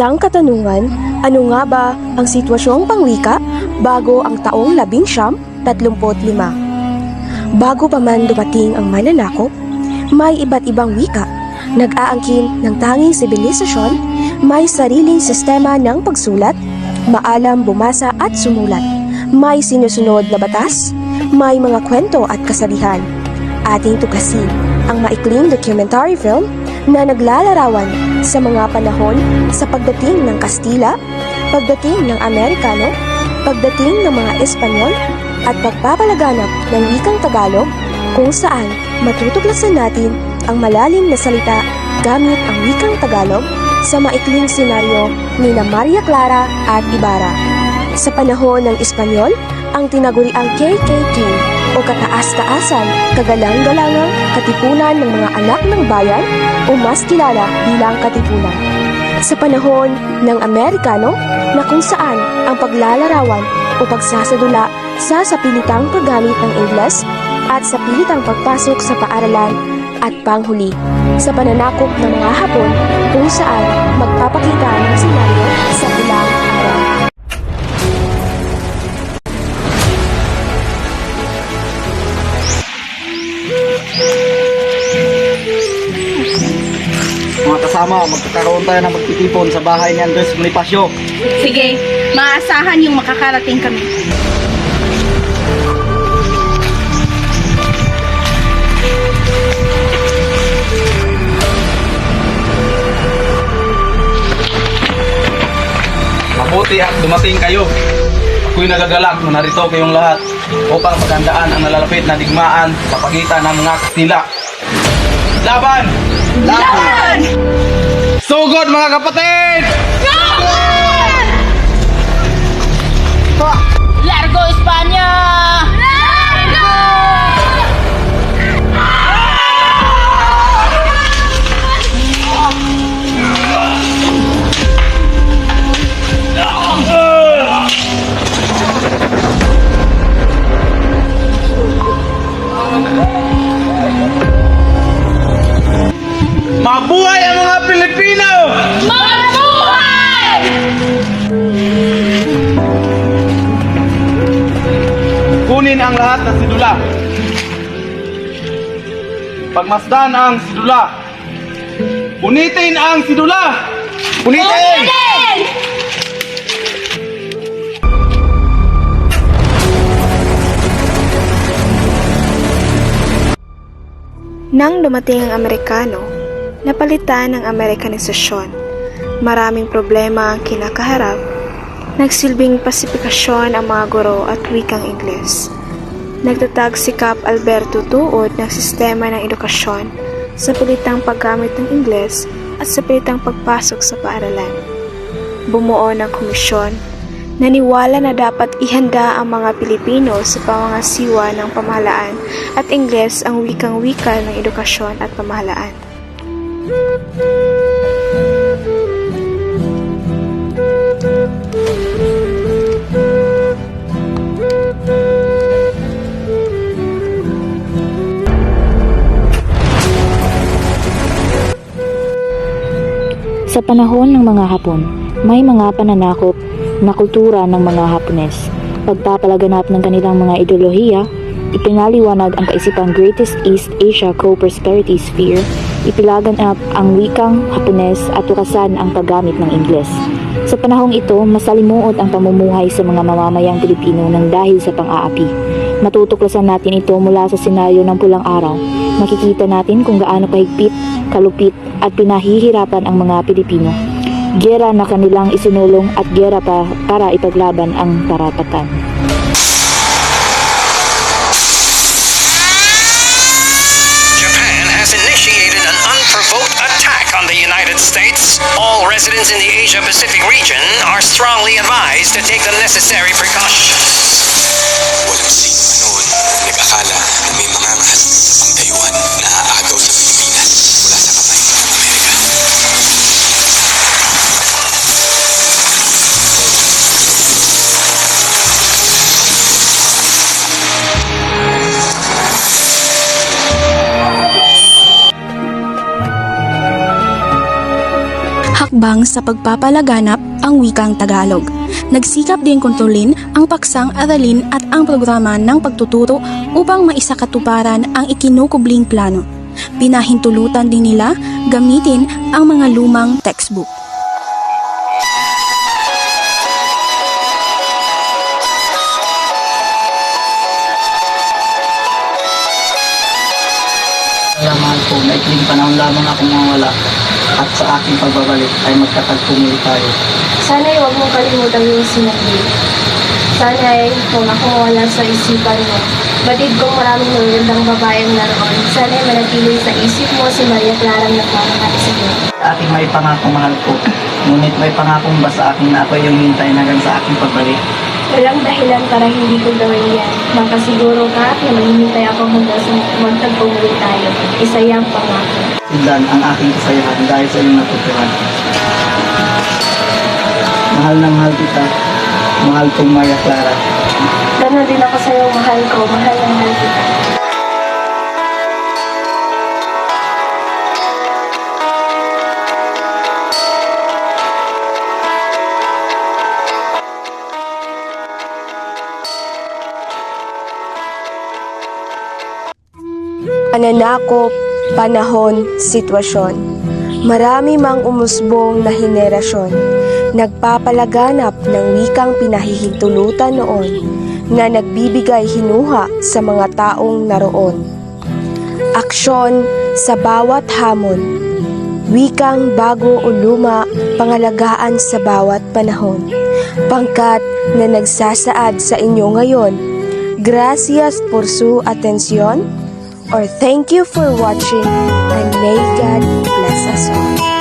Isang katanungan, ano nga ba ang sitwasyong pangwika bago ang taong labing siyam, tatlumpot lima? Bago pa man dumating ang mananakop, may iba't ibang wika. Nag-aangkin ng tanging sibilisasyon, may sariling sistema ng pagsulat, maalam bumasa at sumulat. May sinusunod na batas, may mga kwento at kasalihan. Ating tuklasin ang maikling documentary film na naglalarawan sa mga panahon sa pagdating ng Kastila, pagdating ng Amerikano, pagdating ng mga Espanyol, at pagpapalaganap ng wikang Tagalog kung saan matutuklasan natin ang malalim na salita gamit ang wikang Tagalog sa maikling senaryo ni na Maria Clara at Ibarra. Sa panahon ng Espanyol, ang tinaguriang KKK o kataas-taasan, kagalang-galangang katipunan ng mga anak ng bayan o mas kilala bilang katipunan. Sa panahon ng Amerikano na kung saan ang paglalarawan o pagsasadula sa sapilitang paggamit ng Ingles at sa pilitang pagpasok sa paaralan at panghuli sa pananakop ng mga Hapon kung saan magpapakita ng senaryo Mga kasama, magkakaroon tayo ng magtitipon sa bahay ni Andres Bonifacio. Sige, maasahan yung makakarating kami. Mabuti at dumating kayo. Ako'y nagagalak na narito kayong lahat upang magandaan ang nalalapit na digmaan sa pagitan ng mga Kastila. Laban! Laban! Sugod mga kapatid! Mabuhay ang mga Pilipino! Mabuhay! Kunin ang lahat ng sidula. Pagmasdan ang sidula. Punitin ang sidula! Punitin! Nang dumating ang Amerikano, napalitan ng Amerikanisasyon. Maraming problema ang kinakaharap. Nagsilbing pasifikasyon ang mga guro at wikang Ingles. Nagtatag si Cap Alberto tuod ng sistema ng edukasyon sa pilitang paggamit ng Ingles at sa pilitang pagpasok sa paaralan. Bumuo ng komisyon Naniwala na dapat ihanda ang mga Pilipino sa pamangasiwa ng pamahalaan at Ingles ang wikang-wika ng edukasyon at pamahalaan. Sa panahon ng mga Hapon, may mga pananakop na kultura ng mga Hapones. Pagpapalaganap ng kanilang mga ideolohiya, ipinaliwanag ang kaisipang Greatest East Asia Co-Prosperity Sphere, ipilaganap ang wikang Hapones at tukasan ang paggamit ng Ingles. Sa panahong ito, masalimuot ang pamumuhay sa mga mamamayang Pilipino ng dahil sa pang-aapi. Matutuklasan natin ito mula sa senaryo ng pulang araw. Makikita natin kung gaano kahigpit, kalupit at pinahihirapan ang mga Pilipino. Gera na kanilang isinulong at gera pa para ipaglaban ang karapatan. Has initiated an unprovoked attack on the United States. All residents in the Asia Pacific region are strongly advised to take the necessary precautions. Walang sino noon nag-akala na may mga na aagaw sa hakbang sa pagpapalaganap ang wikang Tagalog. Nagsikap din kontrolin ang paksang aralin at ang programa ng pagtuturo upang maisakatuparan ang ikinukubling plano. Pinahintulutan din nila gamitin ang mga lumang textbook. Salamat po na ikling panahon lamang ako mawala at sa aking pagbabalik ay magkatagpo muli tayo. Sana'y huwag mong kalimutan yung sinabi. Sana'y kung ako mawala sa isipan mo. Batid kong maraming magandang babaeng naroon. Sana'y manatili sa isip mo si Maria Clara na pamahal sa iyo. Aking may pangako mahal ko, ngunit may pangakong ba sa akin na ako yung hintay hanggang sa aking pagbalik. Walang dahilan para hindi ko gawin yan. Makasiguro ka na maghihintay ako hanggang sa magtagpo muli tayo. Isa yung pangako. Sindan ang aking kasayahan dahil sa iyong natutuhan. Mahal na mahal kita, mahal kong Maria Clara. Ganon din ako sa iyo, mahal ko. Mahal Pananakop, panahon, sitwasyon. Marami mang umusbong na henerasyon, nagpapalaganap ng wikang pinahihintulutan noon, na nagbibigay hinuha sa mga taong naroon. Aksyon sa bawat hamon, wikang bago o luma, pangalagaan sa bawat panahon. Pangkat na nagsasaad sa inyo ngayon, gracias por su atención or thank you for watching and may God bless us all.